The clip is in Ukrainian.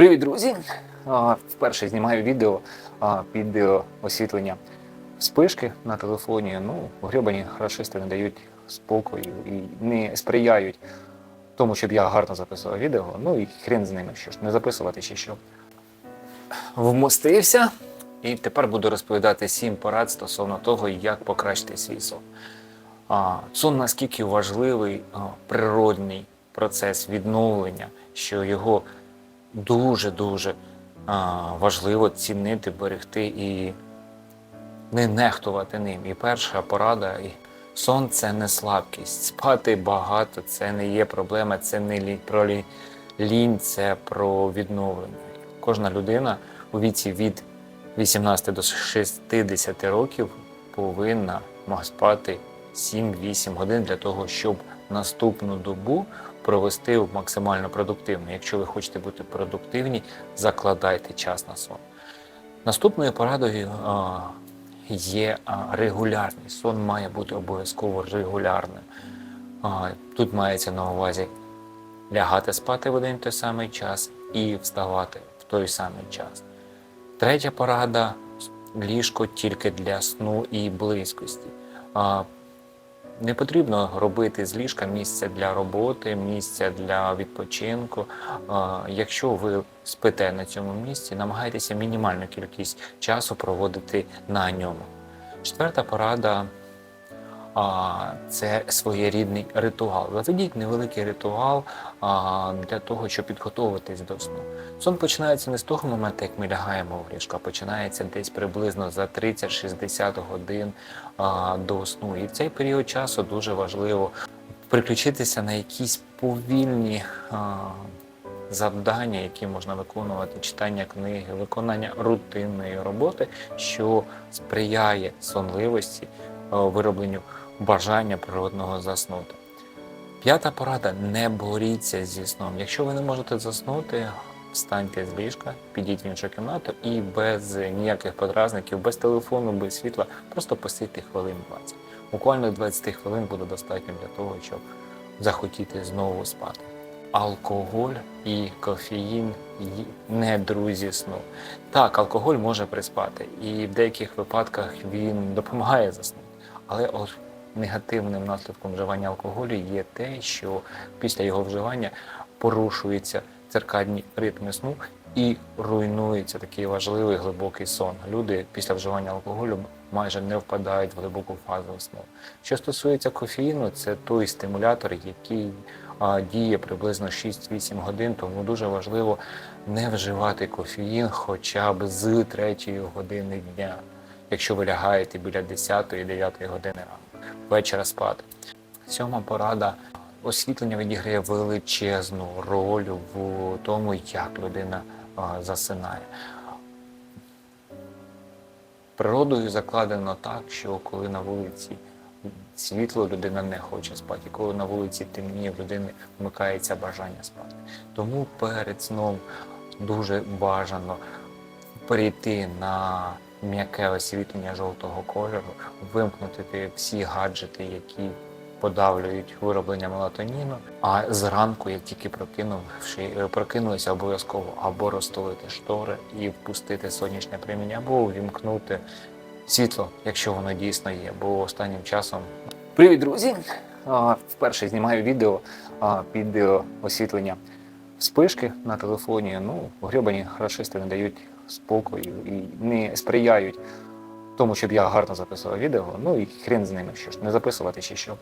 Привіт, друзі! Вперше знімаю відео під е, освітлення спишки на телефоні. Ну, грьобані рашисти не дають спокою і не сприяють тому, щоб я гарно записував відео. Ну і хрен з ними, що ж, не записувати чи що. Вмостився і тепер буду розповідати сім порад стосовно того, як покращити свій сон. Сон наскільки важливий природний процес відновлення, що його дуже-дуже важливо цінити, берегти і не нехтувати ним. І перша порада. І сон це не слабкість. Спати багато це не є проблема, це не лі, про лі, лінь, це про відновлення. Кожна людина у віці від 18 до 60 років повинна спати 7-8 годин для того, щоб наступну добу провести максимально продуктивно. Якщо ви хочете бути продуктивні, закладайте час на сон. Наступною порадою є а, регулярність. Сон має бути обов'язково регулярним. Тут мається на увазі лягати спати в один той самий час і вставати в той самий час. Третя порада ліжко тільки для сну і близькості. Не потрібно робити з ліжка місце для роботи, місце для відпочинку. Якщо ви спите на цьому місці, намагайтеся мінімальну кількість часу проводити на ньому. Четверта порада а, це своєрідний ритуал. Заведіть невеликий ритуал а, для того, щоб підготуватись до сну. Сон починається не з того моменту, як ми лягаємо в ліжко, а починається десь приблизно за 30-60 годин а, до сну. І в цей період часу дуже важливо приключитися на якісь повільні а, завдання, які можна виконувати, читання книги, виконання рутинної роботи, що сприяє сонливості, виробленню бажання природного заснути. П'ята порада не боріться зі сном. Якщо ви не можете заснути, встаньте з ліжка, підіть в іншу кімнату і без ніяких подразників, без телефону, без світла, просто посидьте хвилин 20. Буквально 20 хвилин буде достатньо для того, щоб захотіти знову спати. Алкоголь і кофеїн не друзі сну. Так, алкоголь може приспати, і в деяких випадках він допомагає заснути. Але негативним наслідком вживання алкоголю є те, що після його вживання порушуються циркадні ритми сну і руйнується такий важливий глибокий сон. Люди після вживання алкоголю майже не впадають в глибоку фазу сну. Що стосується кофеїну, це той стимулятор, який діє приблизно 6-8 годин, тому дуже важливо не вживати кофеїн хоча б з 3 години дня, якщо ви лягаєте біля 10-9 години ранку, вечора спати. Сьома порада. Освітлення відіграє величезну роль в тому, як людина засинає. Природою закладено так, що коли на вулиці світло, людина не хоче спати. Коли на вулиці темніє, в людини вмикається бажання спати. Тому перед сном дуже бажано перейти на м'яке освітлення жовтого кольору, вимкнути всі гаджети, які подавлюють вироблення мелатоніну. А зранку, як тільки прокинувши, прокинулися, обов'язково або розтулити штори і впустити сонячне проміння, або увімкнути світло, якщо воно дійсно є. Бо останнім часом. Привіт, друзі! Вперше знімаю відео під е, освітлення спишки на телефоні. Ну, грьобані хорошисти не дають спокою і не сприяють тому, щоб я гарно записував відео. Ну і хрен з ними, що ж, не записувати чи що.